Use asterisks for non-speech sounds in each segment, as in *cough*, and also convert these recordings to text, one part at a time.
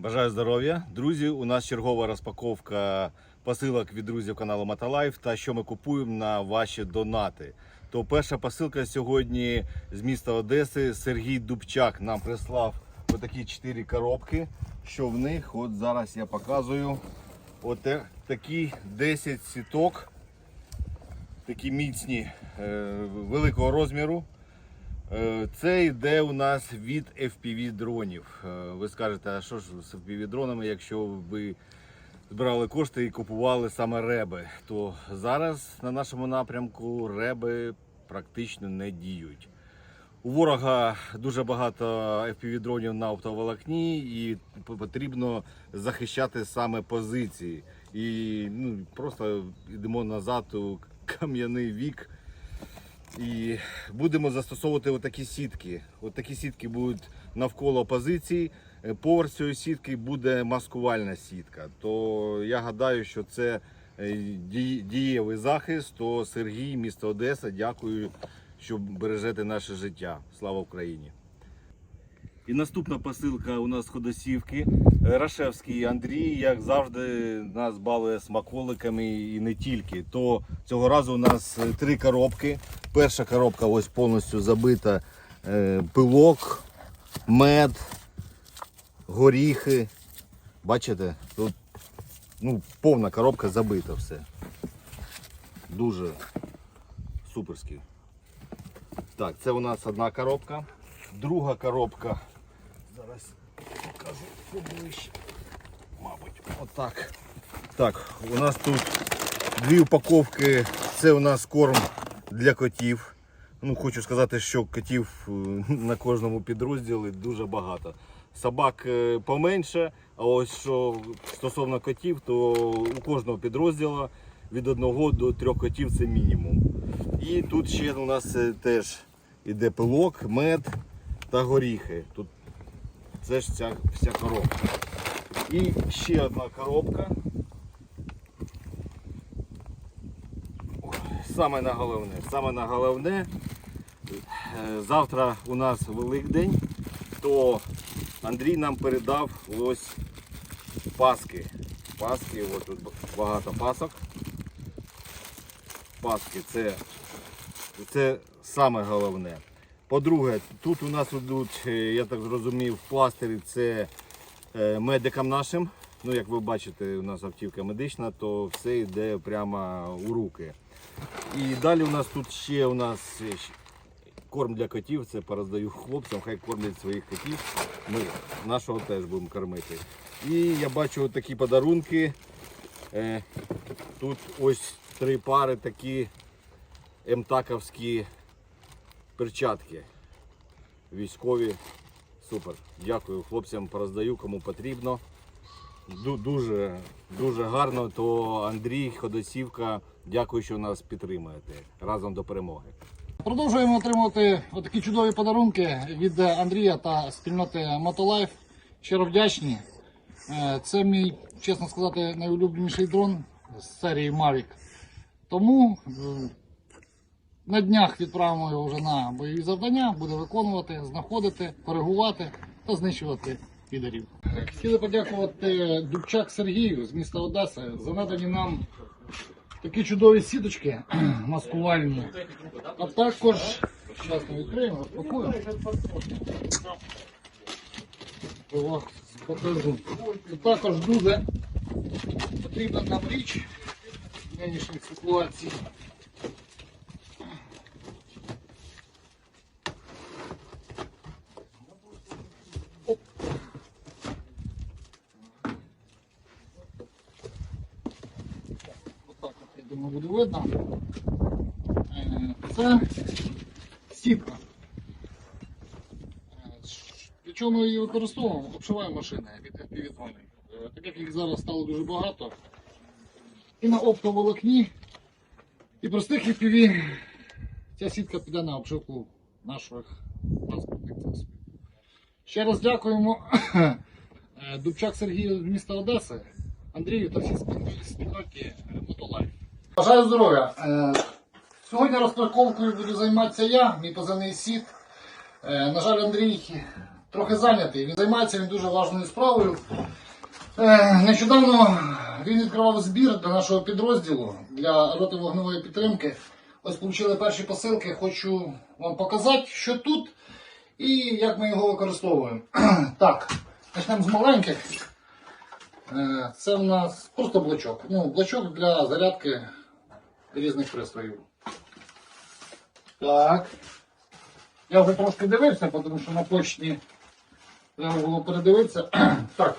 Бажаю здоров'я. Друзі, у нас чергова розпаковка посилок від друзів каналу Мотолайф та що ми купуємо на ваші донати. То перша посилка сьогодні з міста Одеси. Сергій Дубчак нам прислав отакі 4 коробки. Що в них? От зараз я показую. От такі 10 сіток, такі міцні, е, великого розміру. Е, Це йде у нас від FPV дронів. Е, Ви скажете, а що ж з FPV дронами, якщо ви збирали кошти і купували саме реби, то зараз на нашому напрямку реби практично не діють. У ворога дуже багато FPV дронів на оптоволокні і потрібно захищати саме позиції. І ну, просто йдемо назад у кам'яний вік. І будемо застосовувати отакі сітки. Отакі сітки будуть навколо позицій. Е, Поверх цієї сітки буде маскувальна сітка. То я гадаю, що це е, дієвий захист. То Сергій, місто Одеса, дякую, що бережете наше життя. Слава Україні! І наступна посилка у нас ходосівки. Е, Рашевський Андрій, як завжди, нас балує смаколиками і не тільки. То цього разу у нас е, три коробки. Перша коробка ось повністю забита е, пилок, мед, горіхи. Бачите, тут ну, повна коробка забита все. Дуже суперський. Так, це у нас одна коробка. Друга коробка. Поближче. Мабуть, отак. Так, у нас тут дві упаковки. Це у нас корм для котів. Ну, хочу сказати, що котів е, на кожному підрозділі дуже багато. Собак е, поменше, а ось що стосовно котів, то у кожного підрозділу від одного до трьох котів це мінімум. І тут ще у нас е, теж іде пилок, мед та горіхи. Тут це ж вся, вся коробка. І ще одна коробка. Саме на головне, саме на головне. е, Завтра у нас Великдень, то Андрій нам передав ось паски. Паски, от тут багато пасок. Паски це, це саме головне. По-друге, тут у нас ідуть, е, я так зрозумів, пластирі це е, медикам нашим. Ну, як ви бачите, у нас автівка медична, то все йде прямо у руки. І далі у нас тут ще у нас е, корм для котів, це пороздаю хлопцям, хай кормлять своїх котів. Ми нашого теж будемо кормити. І я бачу такі подарунки. Тут ось три пари такі емтаковські перчатки. Військові. Супер. Дякую хлопцям, пороздаю, кому потрібно. Дуже, дуже гарно. То Андрій Ходосівка, дякую, що нас підтримуєте. Разом до перемоги. Продовжуємо отримувати такі чудові подарунки від Андрія та спільноти Мотолайф. Щиро вдячні. Е, Це мій, чесно сказати, найулюбленіший дрон з серії Mavic. Тому на днях відправимо його вже на бойові завдання, буде виконувати, знаходити, коригувати та знищувати підарів. Хотіли подякувати Дубчак Сергію з міста Одеси за надані нам такі чудові сіточки *clears throat* маскувальні. А також зараз ми відкриємо, розпакуємо. Покажу. І також дуже потрібна нам річ в нинішній ситуації. Оп. Отак буде видно. Е, Це сітка. Е, Для чого ми її використовуємо? Обшиваємо машини від fpv дронів. Е, як їх зараз стало дуже багато. І на оптоволокні, і простих FPV ця сітка піде на обшивку наших транспортних засобів. Ще раз дякуємо *coughs* Дубчак Сергію з міста Одеси, Андрію та всій спільноті- Мотолайф. Бажаю здоров'я! Е, Сьогодні розпаковкою буду займатися я, мій позивний сіт. Е, На жаль, Андрій трохи зайнятий. Він займається він дуже важливою справою. Е, Нещодавно він відкривав збір для нашого підрозділу для роти вогневої підтримки. Ось отримали перші посилки. Хочу вам показати, що тут і як ми його використовуємо. *clears throat* Так, почнемо з маленьких. Це в нас просто блочок. Ну, блочок для зарядки різних пристроїв. Так. Я вже трошки дивився, тому що на почті треба було передивитися. *clears throat* Так.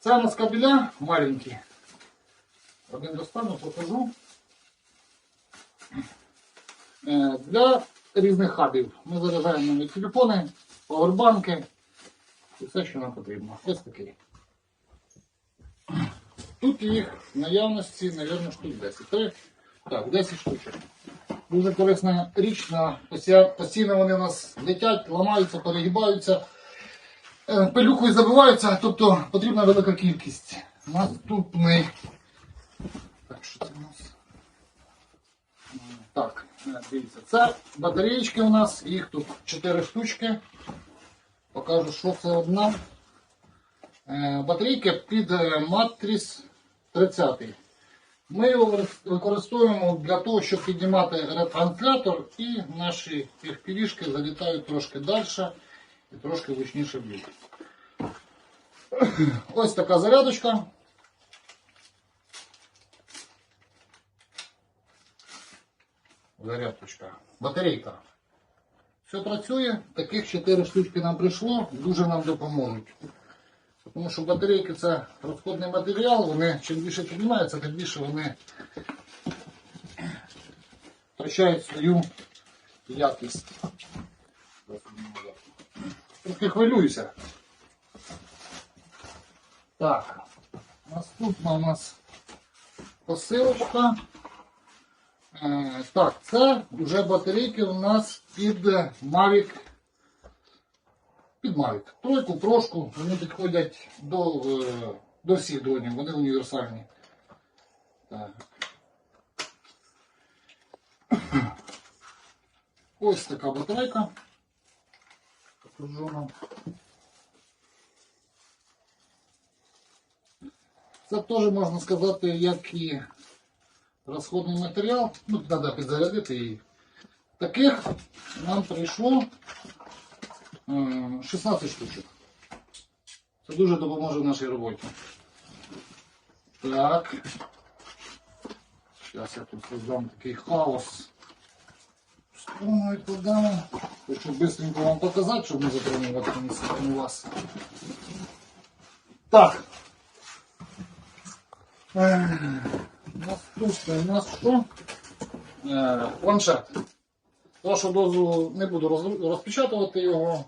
Це у нас кабеля маленькі. Один достану, покажу. Е, Для різних хабів. Ми заряджаємо нові телефони, павербанки і все, що нам потрібно. Ось такий. Тут їх в наявності, мабуть, штук 10. Так, 10 штучок. Дуже корисна річ. Постійно, вони у нас летять, ламаються, перегибаються, е, пилюкою забиваються, тобто потрібна велика кількість. Наступний. Так, що це у нас? Так, е, дивіться, це батареєчки у нас, їх тут 4 штучки. Покажу, що це одна. Е, Батарейка під матріс 30. Ми його використовуємо для того, щоб піднімати ретранслятор і наші FPV-шки залітають трошки далі і трошки гучніше б'ють. Ось така зарядочка. Зарядочка. Батарейка. Все працює. Таких 4 штучки нам прийшло, дуже нам допоможуть. Тому що батарейки це розходний матеріал, вони чим більше піднімаються, тим більше вони втрачають свою якість. Трохи хвилююся. Так, наступна у нас посилочка. Е, так, це вже батарейки у нас під Mavic під Mavic. Тройку, трошку, вони підходять до, е, до всіх дронів, вони універсальні. Так. Ось така батарейка. Покажу. Це теж можна сказати, як і розходний матеріал. Ну, треба підзарядити її. Таких нам прийшло 16 штучок. Це дуже допоможе в нашій роботі. Так. Зараз я тут создам такий хаос. Струну відкладаємо. Хочу швидко вам показати, щоб не затримувати у вас. Так. Е, Наступне у нас що? Е, Планшет. З вашого дозволу не буду розпечатувати його.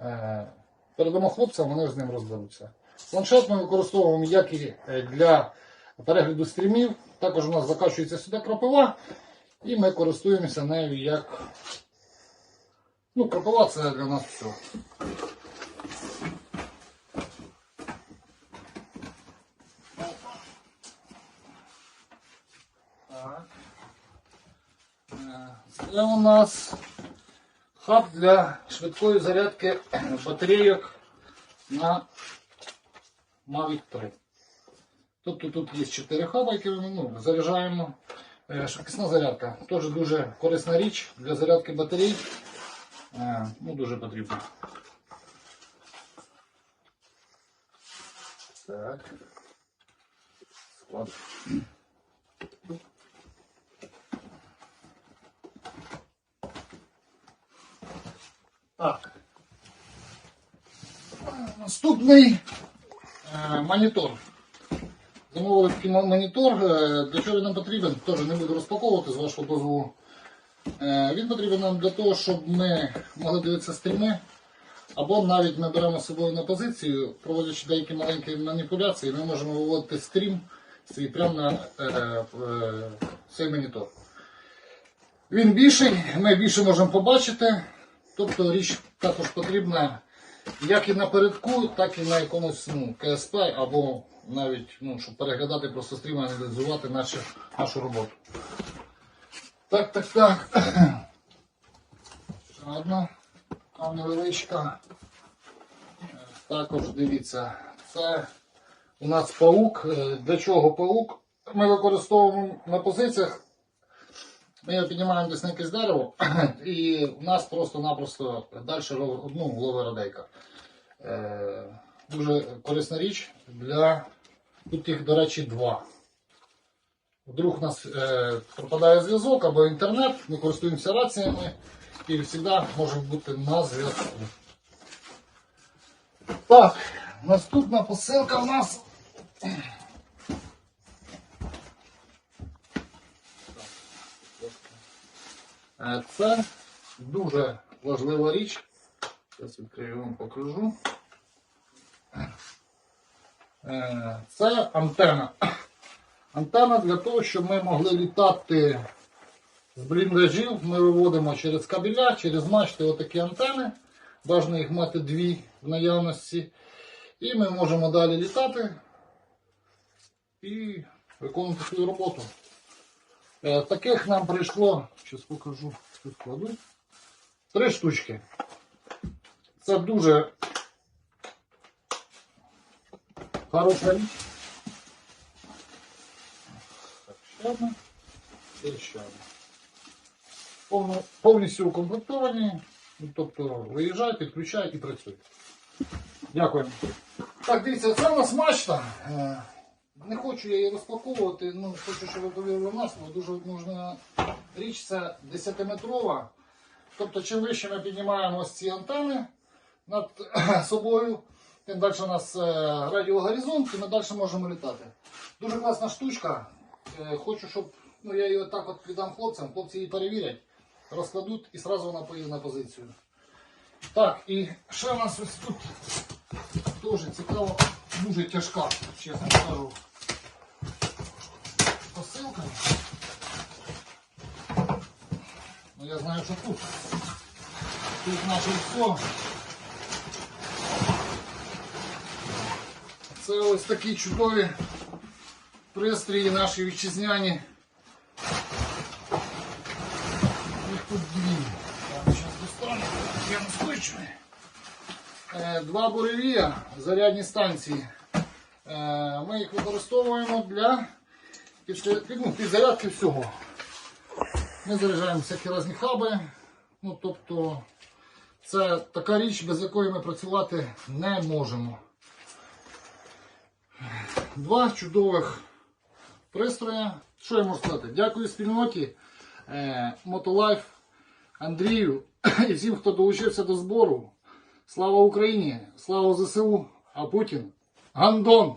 Е, Передамо хлопцям, вони з ним розберуться. Планшет ми використовуємо як і е, для перегляду стрімів. Також у нас закачується сюди крапива, і ми користуємося нею як. Ну, крапива це для нас все. Е, Це у нас хаб для швидкої зарядки батарейок на Mavic 3. Тобто тут є 4 хаба, які ми ну, заряджаємо. Е, Швидкісна зарядка. Теж дуже корисна річ для зарядки батарей. Е, Ну, дуже потрібна. Так. Склад. Так. Наступний е, монітор. Замовили такий монітор. Е, Для чого він нам потрібен? Теж не буду розпаковувати з вашого дозволу. Е, Він потрібен нам для того, щоб ми могли дивитися стріми. Або навіть ми беремо з собою на позицію, проводячи деякі маленькі маніпуляції, ми можемо виводити стрім свій прямо на е, е, цей монітор. Він більший, ми більше можемо побачити. Тобто річ також потрібна як і напередку, так і на якомусь ну, КСП, або навіть ну, щоб переглядати просто стрім, аналізувати нашу, нашу роботу. Так, так, так. *clears throat* Ще одна там невеличка. Також дивіться, це у нас паук. Е, Для чого паук? Ми використовуємо на позиціях. Ми його піднімаємо десь на якесь дерево, і у нас просто-напросто далі ну, ловить радейка. Е, дуже корисна річ для. Тут їх, до речі, два. Вдруг у нас е, пропадає зв'язок або інтернет, ми користуємося раціями і завжди можемо бути на зв'язку. Так, наступна посилка у нас. Це дуже важлива річ. Зараз відкрию вам покажу. Е, Це антена. Антена для того, щоб ми могли літати з бліндажів. Ми виводимо через кабеля, через мачти отакі антени. Бажано їх мати дві в наявності. І ми можемо далі літати і виконувати свою роботу. Е, Таких нам прийшло, зараз покажу, тут кладу. Три штучки. Це дуже хороша річ. Ще одна. І ще одна. Повністю укомплектовані. Ну, Тобто виїжджай, підключай і працюй. Дякую. Так, дивіться, це у нас мачта. Не хочу я її розпаковувати, ну хочу, щоб ви повірили нас, дуже нужна річ це 10-метрова. Тобто, чим вище ми піднімаємо ось ці антени над *clears throat* собою, тим далі у нас е, радіогоризонт, і ми далі можемо літати. Дуже класна штучка. Е, Хочу, щоб ну, я її отак от віддам хлопцям, хлопці її перевірять, розкладуть і одразу вона поїде на позицію. Так, і ще у нас ось тут теж цікаво, дуже тяжка, чесно скажу. Посилка. Ну я знаю, що тут. Тут наше все. Це ось такі чудові пристрої наші вітчизняні. Тут дві. Так, зараз достану. Я настойчивий. Е, Два буревія, зарядні станції. Е, Ми їх використовуємо для під- ну, підзарядки всього. Ми заряджаємо всякі різні хаби. Ну, тобто, це така річ, без якої ми працювати не можемо. Два чудових пристрої. Що я можу сказати? Дякую спільноті е, Мотолайф Андрію *clears throat* і всім, хто долучився до збору. Слава Україні! Слава ЗСУ! А Путін! Гандон!